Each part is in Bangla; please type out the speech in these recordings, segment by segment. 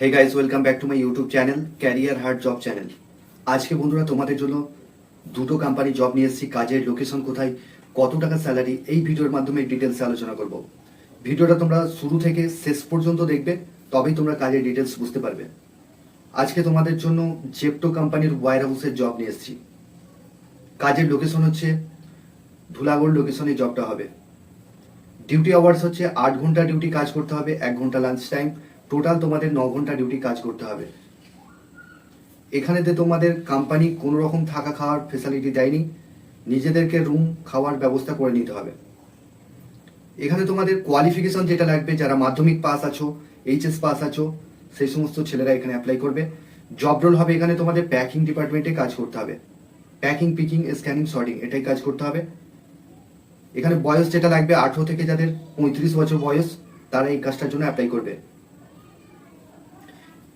Hey guys welcome back to my YouTube channel career hard job channel আজকে বন্ধুরা তোমাদের জন্য দুটো কোম্পানি জব নিয়ে এসেছি। কাজের লোকেশন কোথায়, কত টাকা স্যালারি এই ভিডিওর মাধ্যমে ডিটেলসে আলোচনা করব। ভিডিওটা তোমরা শুরু থেকে শেষ পর্যন্ত দেখবে, তবেই তোমরা কাজের ডিটেলস বুঝতে পারবে। আজকে তোমাদের জন্য জেপটো কোম্পানির ওয়ার হাউসের জব নিয়ে এসেছি। কাজের লোকেশন হচ্ছে ধুলাগড় লোকেশনে জবটা হবে। ডিউটি আওয়ার্স হচ্ছে আট ঘণ্টা ডিউটি কাজ করতে হবে, এক ঘণ্টা লাঞ্চ টাইম টোটাল তোমাদের ন ঘণ্টা ডিউটি কাজ করতে হবে। এখানেতে তোমাদের কোম্পানি কোনো রকম থাকা খাওয়ার ফেসিলিটি দেয়নি। নিজেদেরকে রুম খাওয়ার ব্যবস্থা করে নিতে হবে। এখানে তোমাদের কোয়ালিফিকেশন যেটা লাগবে, যারা মাধ্যমিক পাস আছো এইচএস পাস আছো, সেই সমস্ত ছেলেরা এখানে অ্যাপ্লাই করবে। জব রোল হবে এখানে তোমাদের প্যাকিং ডিপার্টমেন্টে কাজ করতে হবে। প্যাকিং পিকিং স্ক্যানিং সর্টিং এটাই কাজ করতে হবে। এখানে বয়স যেটা লাগবে আঠেরো থেকে যাদের পঁয়ত্রিশ বছর বয়স, তারা এই কাজটার জন্য অ্যাপ্লাই করবে।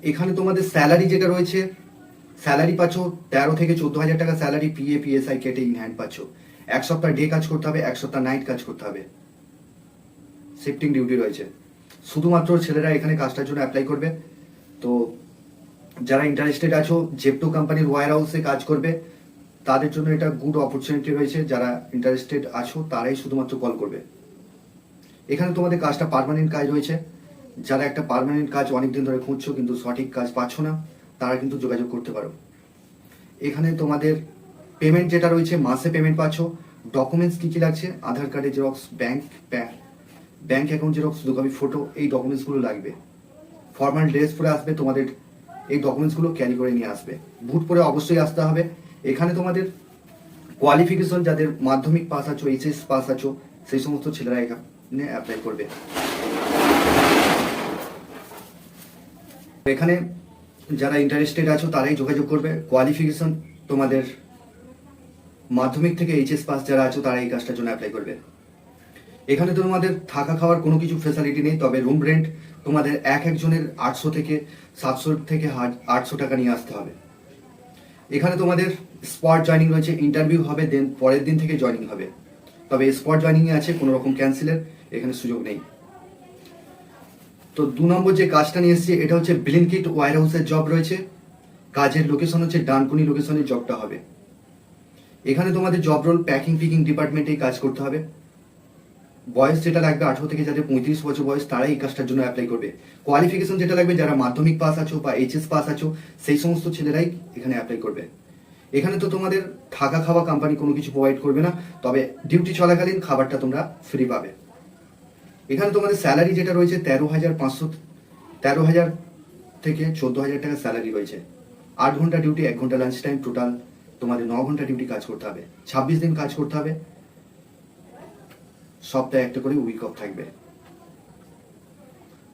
এখানে তোমাদের স্যালারি যেটা রয়েছে স্যালারি পাচ্ছ তেরো থেকে চোদ্দ হাজার টাকা স্যালারি পিএ পিএসআই কেটে ইন হ্যান্ড পাচ্ছ। এক সপ্তাহ ডে কাজ করতে হবে, এক সপ্তাহ নাইট কাজ করতে হবে। শিফটিং ডিউটি রয়েছে। শুধুমাত্র ছেলেরা এখানে কাজটার জন্য অ্যাপ্লাই করবে। তো যারা ইন্টারেস্টেড আছো জেপটো কোম্পানির ওয়ার হাউসে কাজ করবে, তাদের জন্য এটা গুড অপরচুনিটি রয়েছে। যারা ইন্টারেস্টেড আছো, তারাই শুধুমাত্র কল করবে। এখানে তোমাদের কাজটা পার্মানেন্ট কাজ রয়েছে। যারা একটা পার্মানেন্ট কাজ অনেকদিন ধরে খুঁজছো কিন্তু সঠিক কাজ পাচ্ছ না, তারা কিন্তু যোগাযোগ করতে পারো। এখানে তোমাদের পেমেন্ট যেটা রয়েছে, মাসে পেমেন্ট পাচ্ছ। ডকুমেন্টস কী কী লাগছে? আধার কার্ডের xerox bank bank account xerox দু কপি ফটো এই ডকুমেন্টসগুলো লাগবে। ফর্মাল ড্রেস পরে আসবে তোমাদের, এই ডকুমেন্টসগুলো ক্যারি করে নিয়ে আসবে। বুট পরে অবশ্যই আসতে হবে। এখানে তোমাদের কোয়ালিফিকেশন যাদের মাধ্যমিক পাস আছো এইচএস পাস আছো, সেই সমস্ত ছেলেরা এখানে অ্যাপ্লাই করবে। এখানে যারা ইন্টারেস্টেড আছো, তারাই যোগাযোগ করবে। কোয়ালিফিকেশন তোমাদের মাধ্যমিক থেকে এইচএস পাস যারা আছো তারা এই কাজটার জন্য অ্যাপ্লাই করবে। এখানে তো তোমাদের থাকা খাওয়ার কোনো কিছু ফেসিলিটি নেই, তবে রুম রেন্ট তোমাদের এক একজনের আটশো থেকে সাতশো থেকে আটশো টাকা নিয়ে আসতে হবে। এখানে তোমাদের স্পট জয়নিং রয়েছে ইন্টারভিউ হবে দেন পরের দিন থেকে জয়নিং হবে। তবে স্পট জয়নিংয়ে আছে, কোনো রকম ক্যান্সেলের এখানে সুযোগ নেই। তো দু নম্বর যে কাজটা নিয়ে এসেছি, এটা হচ্ছে ব্লিনকিট ওয়ার হাউসের জব রয়েছে। কাজের লোকেশন হচ্ছে ডানকুনি লোকেশনে জবটা হবে। এখানে তোমাদের জব রোল প্যাকিং পিকিং ডিপার্টমেন্টেই কাজ করতে হবে। বয়স যেটা লাগবে আঠারো থেকে যাদের পঁয়ত্রিশ বছর বয়স, তারাই এই কাজটার জন্য অ্যাপ্লাই করবে। কোয়ালিফিকেশন যেটা লাগবে, যারা মাধ্যমিক পাস আছো বা এইচএস পাস আছো, সেই সমস্ত ছেলেরাই এখানে অ্যাপ্লাই করবে। এখানে তো তোমাদের থাকা খাওয়া কোম্পানি কোনো কিছু প্রোভাইড করবে না, তবে ডিউটি চলাকালীন খাবারটা তোমরা ফ্রি পাবে। এখানে তোমাদের স্যালারি যেটা রয়েছে তেরো হাজার পাঁচশো, তেরো হাজার থেকে চোদ্দ হাজার টাকা স্যালারি রয়েছে। আট ঘণ্টা ডিউটি এক ঘণ্টা লাঞ্চ টাইম টোটাল তোমাদের ন ঘণ্টা ডিউটি কাজ করতে হবে। ছাব্বিশ দিন কাজ করতে হবে। সপ্তাহে একটা করে উইক অফ থাকবে।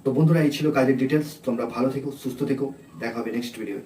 তো বন্ধুরা, এই ছিল কাজের ডিটেলস তোমরা ভালো থেকো, সুস্থ থেকো। দেখা হবে নেক্সট ভিডিও